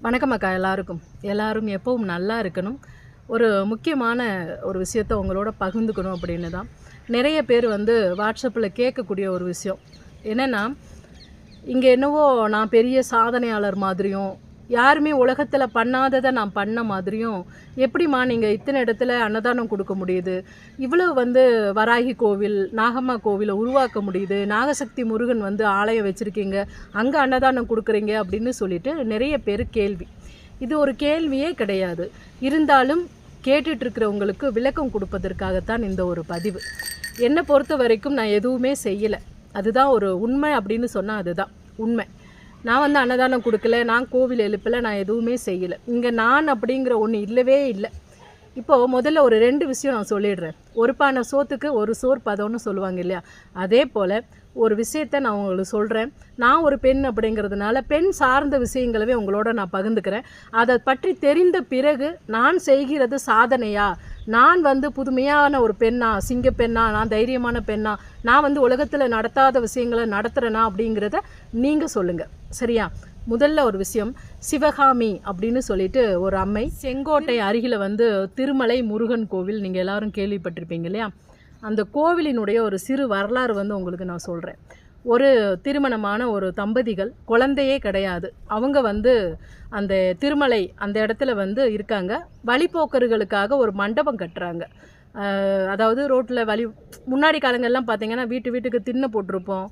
வணக்கம் அக்கா எல்லாருக்கும். எல்லாரும் எப்பவும் நல்லா இருக்கணும். ஒரு முக்கியமான ஒரு விஷயத்த உங்களோட பகிர்ந்துக்கணும் அப்படின்னு தான். நிறைய பேர் வந்து வாட்ஸ்அப்பில் கேட்கக்கூடிய ஒரு விஷயம். என்னென்னா இங்கே என்னவோ நான் பெரிய சாதனையாளர் மாதிரியும் யாருமே உலகத்தில் பண்ணாததை நான் பண்ண மாதிரியும் எப்படிம்மா நீங்கள் இத்தனை இடத்துல அன்னதானம் கொடுக்க முடியுது? இவ்வளோ வந்து வராகி கோவில் நாகம்மா கோவிலை உருவாக்க முடியுது. நாகசக்தி முருகன் வந்து ஆலயம் வச்சுருக்கீங்க. அங்கே அன்னதானம் கொடுக்குறீங்க அப்படின்னு சொல்லிட்டு நிறைய பேர் கேள்வி. இது ஒரு கேள்வியே கிடையாது. இருந்தாலும் கேட்டுட்ருக்கிறவங்களுக்கு விளக்கம் கொடுப்பதற்காகத்தான் இந்த ஒரு பதிவு. என்னை பொறுத்த வரைக்கும் நான் எதுவுமே செய்யலை. அதுதான் ஒரு உண்மை அப்படின்னு சொன்னால் அதுதான். உண்மை. நான் வந்து அன்னதானம் கொடுக்கல நான் கோவில் எழுப்பலை நான் எதுவுமே செய்யலை. இங்கே நான் அப்படிங்கிற ஒன்று இல்லவே இல்லை. இப்போது முதல்ல ஒரு ரெண்டு விஷயம் நான் சொல்லிடுறேன். ஒரு பானை சோத்துக்கு ஒரு சோர் பதம்னு சொல்லுவாங்க இல்லையா? அதே போல் ஒரு விஷயத்த நான் உங்களுக்கு சொல்கிறேன் நான் ஒரு பெண் அப்படிங்கிறதுனால பெண் சார்ந்த விஷயங்களவே உங்களோட நான் பகிர்ந்துக்கிறேன். அதை பற்றி தெரிந்த பிறகு நான் செய்கிறது சாதனையா? நான் வந்து புதுமையான ஒரு பெண்ணா? சிங்க பெண்ணா? நான் தைரியமான பெண்ணா? நான் வந்து உலகத்தில் நடத்தாத விஷயங்களை நடத்துகிறேனா அப்படிங்கிறத நீங்கள் சொல்லுங்கள் சரியா? முதல்ல ஒரு விஷயம் சிவகாமி அப்படின்னு சொல்லிட்டு ஒரு அம்மை செங்கோட்டை அருகில் வந்து திருமலை முருகன் கோவில் நீங்கள் எல்லாரும் கேள்விப்பட்டிருப்பீங்க இல்லையா? அந்த கோவிலினுடைய ஒரு சிறு வரலாறு வந்து உங்களுக்கு நான் சொல்கிறேன் ஒரு திருமணமான ஒரு தம்பதிகள் குழந்தையே கிடையாது. அவங்க வந்து அந்த திருமலை அந்த இடத்துல வந்து இருக்காங்க. வழிபோக்கர்களுக்காக ஒரு மண்டபம் கட்டுறாங்க. அதாவது ரோட்டில் வழி முன்னாடி காலங்கள்லாம் பார்த்தீங்கன்னா வீட்டு வீட்டுக்கு திண்ணை போட்டிருப்போம்.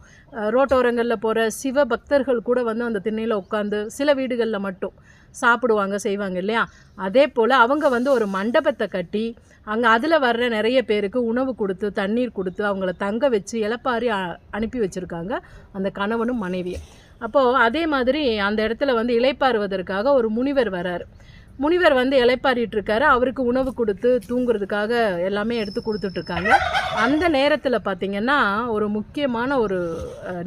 ரோட்டோரங்களில் போகிற சிவ பக்தர்கள் கூட வந்து அந்த திண்ணையில் உட்காந்து சில வீடுகளில் மட்டும் சாப்பிடுவாங்க செய்வாங்க இல்லையா? அதே போல் அவங்க வந்து ஒரு மண்டபத்தை கட்டி அங்கே அதில் வர்ற நிறைய பேருக்கு உணவு கொடுத்து தண்ணீர் கொடுத்து அவங்கள தங்க வச்சு இலப்பாரி அனுப்பி வச்சுருக்காங்க அந்த கணவனும் மனைவியும். அப்போது அதே மாதிரி அந்த இடத்துல வந்து இளைப்பாறுவதற்காக ஒரு முனிவர் வரார். முனிவர் வந்து இலைப்பாரிட்டு இருக்காரு அவருக்கு உணவு கொடுத்து தூங்குறதுக்காக எல்லாமே எடுத்து கொடுத்துட்ருக்காங்க அந்த நேரத்தில் பார்த்தீங்கன்னா ஒரு முக்கியமான ஒரு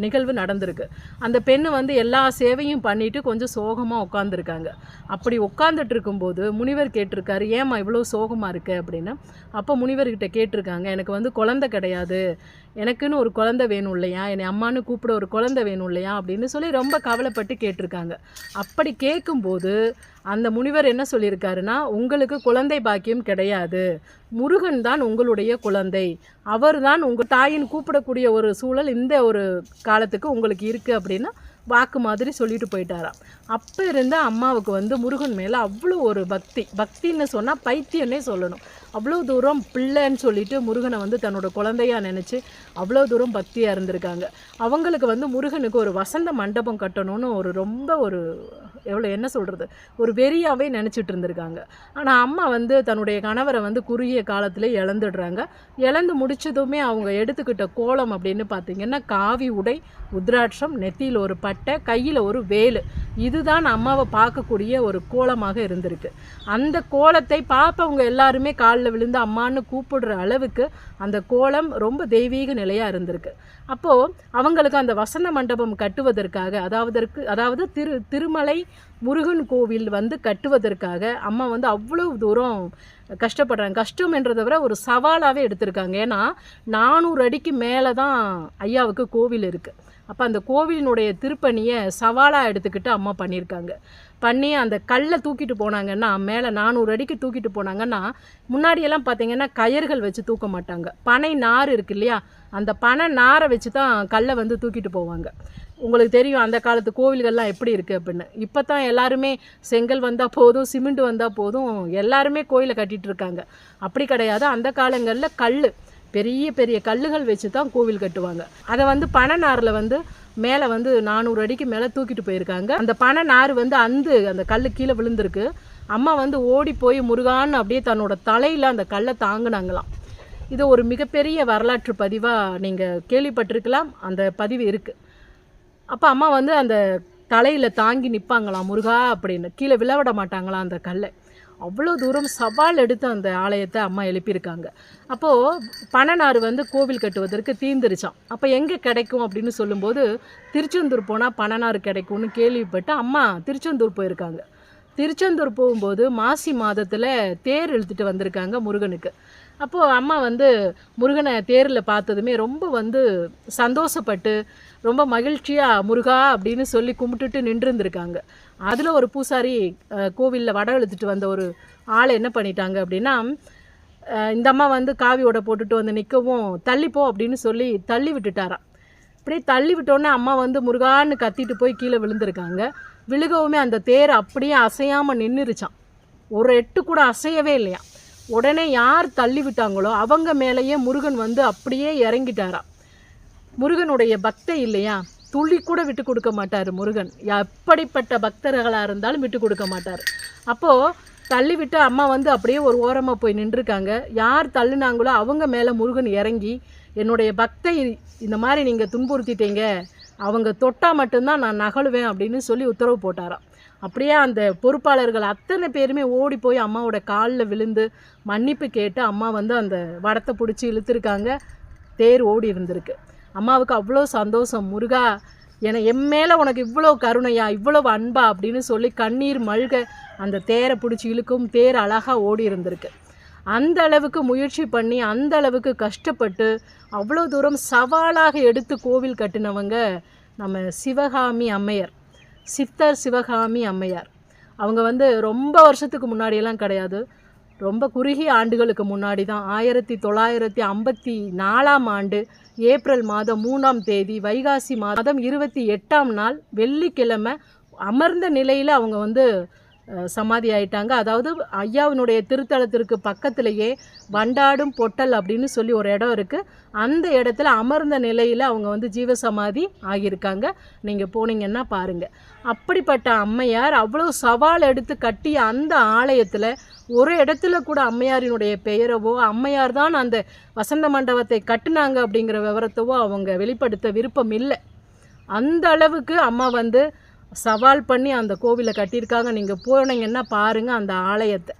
நிகழ்வு நடந்திருக்கு. அந்த பெண்ணு வந்து எல்லா சேவையும் பண்ணிவிட்டு கொஞ்சம் சோகமாக உட்காந்துருக்காங்க அப்படி உட்காந்துட்டு இருக்கும்போது முனிவர் கேட்டிருக்காரு ஏம்மா இவ்வளோ சோகமாக இருக்கு? அப்படின்னு. அப்போ முனிவர்கிட்ட கேட்டிருக்காங்க எனக்கு வந்து குழந்தை கிடையாது. எனக்குன்னு ஒரு குழந்தை வேணும் இல்லையா? என்னை அம்மான்னு கூப்பிட ஒரு குழந்தை வேணும் இல்லையா? அப்படின்னு சொல்லி ரொம்ப கவலைப்பட்டு கேட்டிருக்காங்க. அப்படி கேட்கும்போது அந்த முனிவர் என்ன சொல்லியிருக்காருன்னா உங்களுக்கு குழந்தை பாக்கியம் கிடையாது. முருகன் தான் உங்களுடைய குழந்தை. அவர் தான் உங்கள் தாயின் கூப்பிடக்கூடிய ஒரு சூழல் இந்த ஒரு காலத்துக்கு உங்களுக்கு இருக்குது அப்படின்னு வாக்கு மாதிரி சொல்லிட்டு போயிட்டாராம். அப்போ இருந்த அம்மாவுக்கு வந்து முருகன் மேலே அவ்வளோ ஒரு பக்தி. பக்தின்னு சொன்னால் பைத்தியம்னே சொல்லணும். அவ்வளோ தூரம் பிள்ளைன்னு சொல்லிட்டு முருகனை வந்து தன்னோட குழந்தையாக நினச்சி அவ்வளோ தூரம் பக்தியாக இருந்திருக்காங்க அவங்களுக்கு வந்து முருகனுக்கு ஒரு வசந்த மண்டபம் கட்டணும்னு ஒரு ரொம்ப ஒரு எவ்வளோ என்ன சொல்கிறது ஒரு வெறியாகவே நினச்சிட்டு இருந்திருக்காங்க. ஆனால் அம்மா வந்து தன்னுடைய கணவரை வந்து குறுகிய காலத்தில் இழந்துடுறாங்க. இழந்து முடிச்சதுமே அவங்க எடுத்துக்கிட்ட கோலம் அப்படின்னு பார்த்தீங்கன்னா காவி உடை உத்ராட்சம் நெத்தியில் ஒரு பட்டை கையில் ஒரு வேலு. இதுதான் அம்மாவை பார்க்கக்கூடிய ஒரு கோலமாக இருந்திருக்கு. அந்த கோலத்தை பார்ப்பவங்க எல்லாருமே காலில் விழுந்து அம்மான்னு கூப்பிடுற அளவுக்கு அந்த கோலம் ரொம்ப தெய்வீக நிலையாக இருந்திருக்கு. அப்போது அவங்களுக்கு அந்த வசந்த மண்டபம் கட்டுவதற்காக அதாவது அதாவது திரு திருமலை முருகன் கோவில் வந்து கட்டுவதற்காக அம்மா வந்து அவ்வளோ தூரம் கஷ்டப்படுறாங்க. கஷ்டம் என்றதை விட ஒரு சவாலாகவே எடுத்திருக்காங்க. ஏன்னா நானூறு அடிக்கு மேலே தான் ஐயாவுக்கு கோவில் இருக்குது அப்போ அந்த கோவிலினுடைய திருப்பணியை சவாலாக எடுத்துக்கிட்டு அம்மா பண்ணியிருக்காங்க பண்ணி அந்த கல்லை தூக்கிட்டு போனாங்கன்னா மேலே நானூறு அடிக்கு தூக்கிட்டு போனாங்கன்னா முன்னாடியெல்லாம் பார்த்தீங்கன்னா கயர்கள் வச்சு தூக்க மாட்டாங்க. பனை நார் இருக்கு இல்லையா? அந்த பனை நாரை வச்சு தான் கல்லை வந்து தூக்கிட்டு போவாங்க. உங்களுக்கு தெரியும் அந்த காலத்து கோவில்கள்லாம் எப்படி இருக்குது அப்படின்னு. இப்போ தான் எல்லாருமே செங்கல் வந்தால் போதும் சிமெண்ட் வந்தால் போதும் எல்லாருமே கோயிலை கட்டிகிட்டு இருக்காங்க. அப்படி கிடையாது. அந்த காலங்களில் கல் பெரிய பெரிய கல்லுகள் வச்சு தான் கோவில் கட்டுவாங்க. அதை வந்து பனை நாரில் வந்து மேலே வந்து நானூறு அடிக்கு மேலே தூக்கிட்டு போயிருக்காங்க. அந்த பனை நார் வந்து அந்து அந்த கல் கீழே விழுந்திருக்கு. அம்மா வந்து ஓடி போய் முருகான்னு அப்படியே தன்னோட தலையில் அந்த கல்லை தாங்கினாங்களாம். இது ஒரு மிகப்பெரிய வரலாற்று பதிவாக நீங்கள் கேள்விப்பட்டிருக்கலாம். அந்த பதிவு இருக்குது அப்போ அம்மா வந்து அந்த தலையில் தாங்கி நிற்பாங்களாம் முருகா அப்படின்னு. கீழே விழவிட மாட்டாங்களாம் அந்த கல்லை. அவ்வளோ தூரம் சவால் எடுத்து அந்த ஆலயத்தை அம்மா எழுப்பியிருக்காங்க. அப்போது பனனாறு வந்து கோவில் கட்டுவதற்கு தீந்துருச்சான் அப்போ எங்கே கிடைக்கும் அப்படின்னு சொல்லும்போது திருச்செந்தூர் போனால் பனனாறு கிடைக்கும்னு கேள்விப்பட்டு அம்மா திருச்செந்தூர் போயிருக்காங்க. திருச்செந்தூர் போகும்போது மாசி மாதத்தில் தேர் இழுத்துட்டு வந்திருக்காங்க முருகனுக்கு. அப்போது அம்மா வந்து முருகனை தேரில் பார்த்ததுமே ரொம்ப வந்து சந்தோஷப்பட்டு ரொம்ப மகிழ்ச்சியாக முருகா அப்படின்னு சொல்லி கும்பிட்டுட்டு நின்றுருந்துருக்காங்க. அதில் ஒரு பூசாரி கோவிலில் வட இழுத்துட்டு வந்த ஒரு ஆளை என்ன பண்ணிட்டாங்க அப்படின்னா இந்த அம்மா வந்து காவி போட்டுட்டு வந்து நிற்கவும் தள்ளிப்போ அப்படின்னு சொல்லி தள்ளி விட்டுட்டாராம். அப்படியே தள்ளி விட்டோன்னே அம்மா வந்து முருகான்னு கத்திட்டு போய் கீழே விழுந்திருக்காங்க. விழுகவுமே அந்த தேர் அப்படியே அசையாமல் நின்றுருச்சான் ஒரு எட்டு கூட அசையவே இல்லையா உடனே யார் தள்ளி விட்டாங்களோ அவங்க மேலேயே முருகன் வந்து அப்படியே இறங்கிட்டாராம். முருகனுடைய பக்தை இல்லையா? துளி கூட விட்டு கொடுக்க மாட்டார் முருகன். எப்படிப்பட்ட பக்தர்களாக இருந்தாலும் விட்டு கொடுக்க மாட்டார். அப்போது தள்ளிவிட்டு அம்மா வந்து அப்படியே ஒரு ஓரமாக போய் நின்றுருக்காங்க. யார் தள்ளுனாங்களோ அவங்க மேலே முருகன் இறங்கி என்னுடைய பக்தை இந்த மாதிரி நீங்கள் துன்புறுத்திட்டீங்க. அவங்க தொட்டால் மட்டும்தான் நான் நகழுவேன் அப்படின்னு சொல்லி உத்தரவு போட்டாராம். அப்படியே அந்த பொறுப்பாளர்கள் அத்தனை பேருமே ஓடி போய் அம்மாவோட காலில் விழுந்து மன்னிப்பு கேட்டு அம்மா வந்து அந்த வடத்தை பிடிச்சி இழுத்துருக்காங்க. தேர் ஓடி இருந்திருக்கு. அம்மாவுக்கு அவ்வளோ சந்தோஷம். முருகா என என் மேலே உனக்கு இவ்வளோ கருணையா இவ்வளோ அன்பா அப்படின்னு சொல்லி கண்ணீர் மல்க அந்த தேரை பிடிச்சி இழுக்கும் தேர் அழகாக ஓடி இருந்திருக்கு. அந்த அளவுக்கு முயற்சி பண்ணி அந்த அளவுக்கு கஷ்டப்பட்டு அவ்வளோ தூரம் சவாலாக எடுத்து கோவில் கட்டினவங்க நம்ம சிவகாமி அம்மையர். சித்தர் சிவகாமி அம்மையார். அவங்க வந்து ரொம்ப வருஷத்துக்கு முன்னாடியெல்லாம் கிடையாது. ரொம்ப குறுகிய ஆண்டுகளுக்கு முன்னாடி தான் ஆயிரத்தி தொள்ளாயிரத்தி ஐம்பத்தி நாலாம் ஆண்டு ஏப்ரல் மாதம் மூணாம் தேதி வைகாசி மாதம் இருபத்தி எட்டாம் நாள் வெள்ளிக்கிழமை அமர்ந்த நிலையில் அவங்க வந்து சமாதி ஆயிட்டாங்க அதாவது ஐயாவினுடைய திருத்தலத்திற்கு பக்கத்திலேயே வண்டாடும் பொட்டல் அப்படின்னு சொல்லி ஒரு இடம் இருக்குது அந்த இடத்துல அமர்ந்த நிலையில் அவங்க வந்து ஜீவசமாதி ஆகியிருக்காங்க. நீங்கள் போனீங்கன்னா பாருங்கள் அப்படிப்பட்ட அம்மையார் அவ்வளோ சவால் எடுத்து கட்டிய அந்த ஆலயத்தில் ஒரு இடத்துல கூட அம்மையாரினுடைய பெயரவோ அம்மையார் தான் அந்த வசந்த மண்டபத்தை கட்டினாங்க அப்படிங்கிற விவரத்தவோ அவங்க வெளிப்படுத்த விருப்பம் இல்லை. அந்த அளவுக்கு அம்மா வந்து சவால் பண்ணி அந்த கோவிலை கட்டியிருக்காங்க. நீங்கள் போனீங்கன்னா பாருங்கள் அந்த ஆலயத்தை.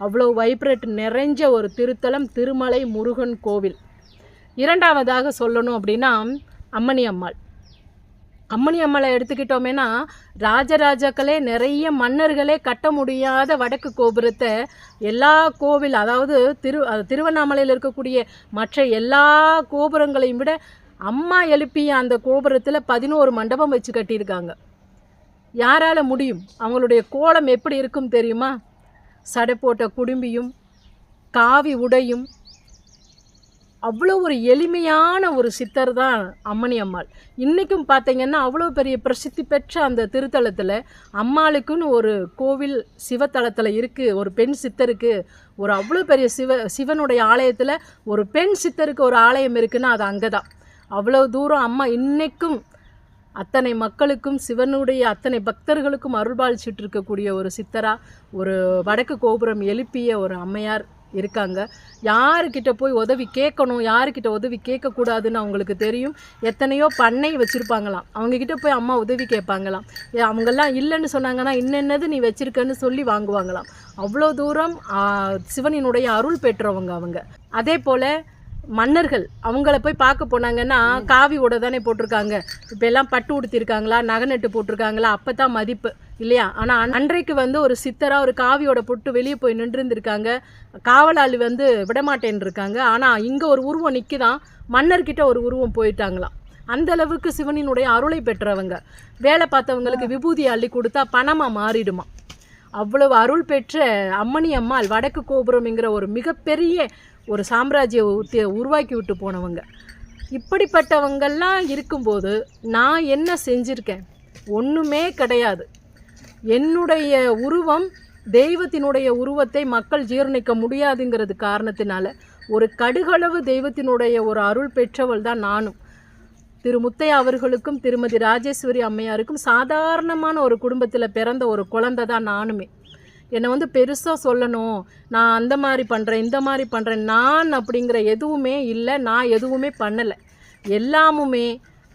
அவ்வளோ வைப்ரேட் நிறைஞ்ச ஒரு திருத்தலம் திருமலை முருகன் கோவில். இரண்டாவதாக சொல்லணும் அப்படின்னா அம்மணி அம்மாள். அம்மணி அம்மளை எடுத்துக்கிட்டோமேனா ராஜராஜாக்களே நிறைய மன்னர்களே கட்ட முடியாத வடக்கு கோபுரத்தை எல்லா கோவில் அதாவது திரு திருவண்ணாமலையில் இருக்கக்கூடிய மற்ற எல்லா கோபுரங்களையும் விட அம்மா எழுப்பிய அந்த கோபுரத்தில் பதினோரு மண்டபம் வச்சு கட்டியிருக்காங்க. யாரால முடியும்? அவங்களுடைய கோலம் எப்படி இருக்கும் தெரியுமா? சடை போட்ட குடும்பியும் காவி உடையும். அவ்வளோ ஒரு எளிமையான ஒரு சித்தர் தான் அம்மணி அம்மாள். இன்றைக்கும் பார்த்தீங்கன்னா அவ்வளோ பெரிய பிரசித்தி பெற்ற அந்த திருத்தலத்தில் அம்மாளுக்குன்னு ஒரு கோவில் சிவத்தலத்தில் இருக்குது ஒரு பெண் சித்தருக்கு ஒரு அவ்வளோ பெரிய சிவ சிவனுடைய ஆலயத்தில் ஒரு பெண் சித்தருக்கு ஒரு ஆலயம் இருக்குன்னா அது அங்கே தான் அவ்வளோ தூரம் அம்மா இன்றைக்கும் அத்தனை மக்களுக்கும் சிவனுடைய அத்தனை பக்தர்களுக்கும் அருள்பாலிச்சிட்டு இருக்கக்கூடிய ஒரு சித்தரா ஒரு வடக்கு கோபுரம் எழுப்பிய ஒரு அம்மையார் இருக்காங்க. யாருக்கிட்ட போய் உதவி கேட்கணும் யாருக்கிட்ட உதவி கேட்கக்கூடாதுன்னு அவங்களுக்கு தெரியும். எத்தனையோ பண்ணை வச்சுருப்பாங்களாம். அவங்கக்கிட்ட போய் அம்மா உதவி கேட்பாங்களாம். ஏ, அவங்கெல்லாம் இல்லைன்னு சொன்னாங்கன்னா இன்னென்னது நீ வச்சிருக்கன்னு சொல்லி வாங்குவாங்களாம். அவ்வளோ தூரம் சிவனினுடைய அருள் பெற்றவங்க அவங்க. அதே போல் மன்னர்கள் அவங்கள போய் பார்க்க போனாங்கன்னா காவி உடை தானே போட்டிருக்காங்க. இப்போ எல்லாம் பட்டு உடுத்திருக்காங்களா நகை நட்டு போட்டிருக்காங்களா அப்போ தான் மதிப்பு இல்லையா? ஆனால் அன்றைக்கு வந்து ஒரு சித்தராக ஒரு காவியோட பொட்டு வெளியே போய் நின்றுருந்துருக்காங்க. காவலாளி வந்து விடமாட்டேன்னு இருக்காங்க ஆனால் இங்கே ஒரு உருவம் நிற்கிதான் மன்னர்கிட்ட ஒரு உருவம் போயிட்டாங்களாம். அந்த அளவுக்கு சிவனினுடைய அருளை பெற்றவங்க. வேலை பார்த்தவங்களுக்கு விபூதி அள்ளி கொடுத்தா பணமாக மாறிடுமா அவ்வளவு அருள் பெற்ற அம்மணி அம்மாள் வடக்கு கோபுரம்ங்கிற ஒரு மிகப்பெரிய ஒரு சாம்ராஜ்யத்தை உருவாக்கி விட்டு போனவங்க. இப்படிப்பட்டவங்கள்லாம் இருக்கும்போது நான் என்ன செஞ்சுருக்கேன்? ஒன்றுமே கிடையாது. என்னுடைய உருவம் தெய்வத்தினுடைய உருவத்தை மக்கள் ஜீரணிக்க முடியாதுங்கிறது காரணத்தினால ஒரு கடுகளவு தெய்வத்தினுடைய ஒரு அருள் பெற்றவள் தான் நானும். திரு முத்தையா அவர்களுக்கும் திருமதி ராஜேஸ்வரி அம்மையாருக்கும் சாதாரணமான ஒரு குடும்பத்தில் பிறந்த ஒரு குழந்தை தான் நானுமே. என்னை வந்து பெருசாக சொல்லணும். நான் அந்த மாதிரி பண்ணுறேன் இந்த மாதிரி பண்ணுறேன் நான் அப்படிங்கிற எதுவுமே இல்லை நான் எதுவுமே பண்ணலை. எல்லாமுமே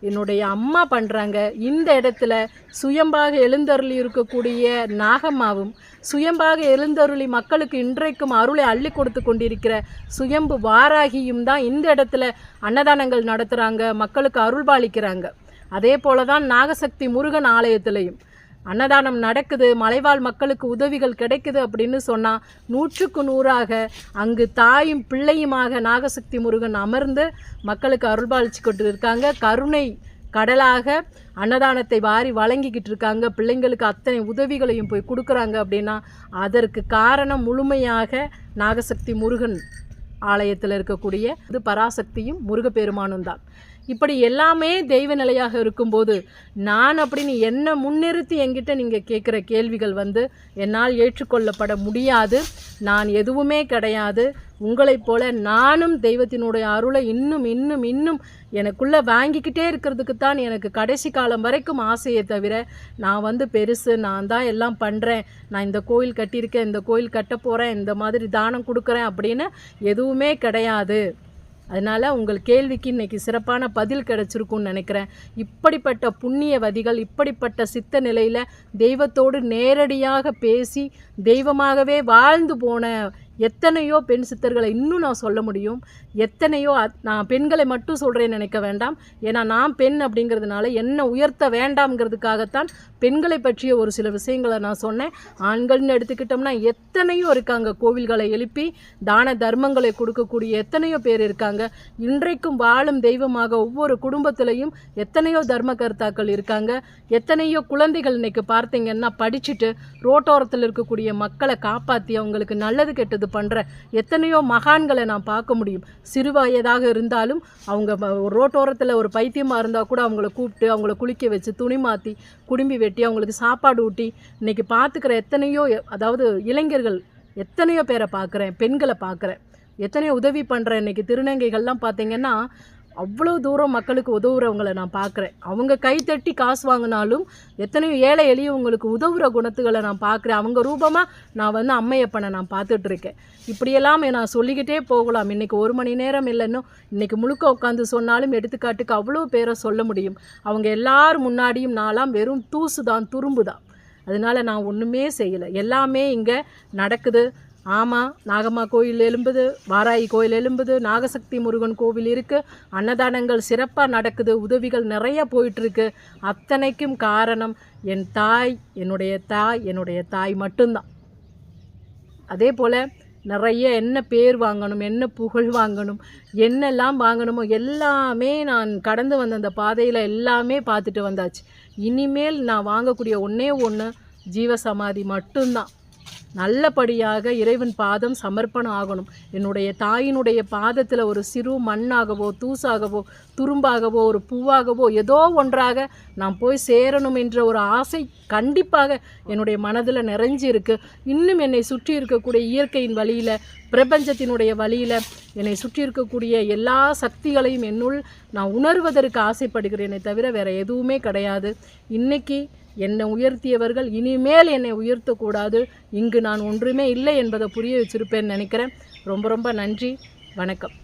என்னுடைய அம்மா பண்ணுறாங்க இந்த இடத்துல சுயம்பாக எழுந்தருளி இருக்கக்கூடிய நாகம்மாவும் சுயம்பாக எழுந்தருளி மக்களுக்கு இன்றைக்கும் அருளை அள்ளி கொடுத்து கொண்டிருக்கிற சுயம்பு வாராகியும் தான் இந்த இடத்துல அன்னதானங்கள் நடத்துகிறாங்க மக்களுக்கு அருள் பாலிக்கிறாங்க அதே போல தான் நாகசக்தி முருகன் ஆலயத்திலையும். அன்னதானம் நடக்குது மலைவாழ் மக்களுக்கு உதவிகள் கிடைக்குது அப்படின்னு சொன்னால் நூற்றுக்கு நூறாக அங்கு தாயும் பிள்ளையுமாக நாகசக்தி முருகன் அமர்ந்து மக்களுக்கு அருள்பாலிச்சு கொண்டு இருக்காங்க கருணை கடலாக அன்னதானத்தை வாரி வழங்கிக்கிட்டு இருக்காங்க. பிள்ளைங்களுக்கு அத்தனை உதவிகளையும் போய் கொடுக்குறாங்க அப்படின்னா அதற்கு காரணம் முழுமையாக நாகசக்தி முருகன் ஆலயத்தில் இருக்கக்கூடிய இது பராசக்தியும் முருகப்பெருமானும் தான். இப்படி எல்லாமே தெய்வ நிலையாக இருக்கும்போது நான் அப்படின்னு என்னை முன்னிறுத்தி என்கிட்ட நீங்கள் கேட்குற கேள்விகள் வந்து என்னால் ஏற்றுக்கொள்ளப்பட முடியாது. நான் எதுவுமே கிடையாது. உங்களைப் போல நானும் தெய்வத்தினுடைய அருளை இன்னும் இன்னும் இன்னும் எனக்குள்ளே வாங்கிக்கிட்டே இருக்கிறதுக்கு தான் எனக்கு கடைசி காலம் வரைக்கும் ஆசையை தவிர நான் வந்து பெருசு நான் தான் எல்லாம் பண்ணுறேன் நான் இந்த கோயில் கட்டியிருக்கேன் இந்த கோயில் கட்ட போகிறேன் இந்த மாதிரி தானம் கொடுக்குறேன் அப்படின்னு எதுவுமே கிடையாது. அதனால் உங்கள் கேள்விக்கு இன்றைக்கி சிறப்பான பதில் கிடச்சிருக்கும்னு நினைக்கிறேன். இப்படிப்பட்ட புண்ணியவதிகள் இப்படிப்பட்ட சித்த நிலையில் தெய்வத்தோடு நேரடியாக பேசி தெய்வமாகவே வாழ்ந்து போன எத்தனையோ பெண் சித்தர்களை இன்னும் நான் சொல்ல முடியும். எத்தனையோ அத்- நான் பெண்களை மட்டும் சொல்கிறேன்னு நினைக்க வேண்டாம். ஏன்னா நான் பெண் அப்படிங்கிறதுனால என்னை உயர்த்த வேண்டாம்ங்கிறதுக்காகத்தான் பெண்களை பற்றிய ஒரு சில விஷயங்களை நான் சொன்னேன். ஆண்கள்னு எடுத்துக்கிட்டோம்னா எத்தனையோ இருக்காங்க கோவில்களை எழுப்பி தான தர்மங்களை கொடுக்கக்கூடிய எத்தனையோ பேர் இருக்காங்க. இன்றைக்கும் வாழும் தெய்வமாக ஒவ்வொரு குடும்பத்திலையும் எத்தனையோ தர்ம கர்த்தாக்கள் இருக்காங்க. எத்தனையோ குழந்தைகள் இன்னைக்கு பார்த்தீங்கன்னா படிச்சுட்டு ரோட்டோரத்தில் இருக்கக்கூடிய மக்களை காப்பாற்றி அவங்களுக்கு நல்லது கெட்டது பண்ணுற எத்தனையோ மகான்களை நான் பார்க்க முடியும். சிறு வயதாக இருந்தாலும் அவங்க ஒரு ரோட்டோரத்தில் ஒரு பைத்தியமாக இருந்தால் கூட அவங்கள கூப்பிட்டு அவங்கள குளிக்க வச்சு துணி மாற்றி குடும்பி வெட்டி அவங்களுக்கு சாப்பாடு ஊட்டி இன்றைக்கி பார்த்துக்கிற எத்தனையோ அதாவது இளைஞர்கள் எத்தனையோ பேரை பார்க்குறேன் பெண்களை பார்க்குறேன் எத்தனையோ உதவி பண்ணுற இன்னைக்கு திருநங்கைகள்லாம் பார்த்தீங்கன்னா அவ்வளோ தூரம் மக்களுக்கு உதவுறவங்களை நான் பார்க்குறேன் அவங்க கைத்தட்டி காசு வாங்கினாலும் எத்தனையோ ஏழை எளியவங்களுக்கு உதவுற குணத்துகளை நான் பார்க்குறேன் அவங்க ரூபமாக நான் வந்து அம்மையப்பனை நான் பார்த்துட்ருக்கேன். இப்படியெல்லாம் நான் சொல்லிக்கிட்டே போகலாம். இன்றைக்கி ஒரு மணி நேரம் இல்லைன்னு இன்றைக்கி முழுக்க உட்காந்து சொன்னாலும் எடுத்துக்காட்டுக்கு அவ்வளோ பேரை சொல்ல முடியும். அவங்க எல்லார் முன்னாடியும் நாளாம் வெறும் தூசு தான் துரும்பு தான் அதனால நான் ஒன்றுமே செய்யலை. எல்லாமே இங்கே நடக்குது. ஆமாம் நாகம்மா கோயில் எழும்புது வாராயி கோயில் எழும்புது நாகசக்தி முருகன் கோவில் இருக்குது அன்னதானங்கள் சிறப்பாக நடக்குது உதவிகள் நிறைய போயிட்டுருக்கு. அத்தனைக்கும் காரணம் என் தாய் என்னுடைய தாய் என்னுடைய தாய் மட்டும்தான். அதே போல் நிறைய என்ன பேர் வாங்கணும் என்ன புகழ் வாங்கணும் என்னெல்லாம் வாங்கணுமோ எல்லாமே நான் கடந்து வந்த அந்த பாதையில் எல்லாமே பார்த்துட்டு வந்தாச்சு. இனிமேல் நான் வாங்கக்கூடிய ஒன்றே ஒன்று ஜீவசமாதி மட்டும்தான். நல்லபடியாக இறைவன் பாதம் சமர்ப்பணம் ஆகணும் என்னுடைய தாயினுடைய பாதத்தில் ஒரு சிறு மண்ணாகவோ தூசாகவோ துரும்பாகவோ ஒரு பூவாகவோ ஏதோ ஒன்றாக நான் போய் சேரணும் என்ற ஒரு ஆசை கண்டிப்பாக என்னுடைய மனதில் நிறைஞ்சிருக்கு. இன்னும் என்னை சுற்றி இருக்கக்கூடிய இயற்கையின் வழியில் பிரபஞ்சத்தினுடைய வழியில் என்னை சுற்றி இருக்கக்கூடிய எல்லா சக்திகளையும் என்னுள் நான் உணர்வதற்கு ஆசைப்படுகிறேனே தவிர வேறு எதுவுமே கிடையாது. இன்னைக்கு என்னை உயர்த்தியவர்கள் இனிமேல் என்னை உயர்த்தக்கூடாது. இங்கு நான் ஒன்றுமே இல்லை என்பதை புரிய வச்சிருப்பேன்னு நினைக்கிறேன். ரொம்ப ரொம்ப நன்றி. வணக்கம்.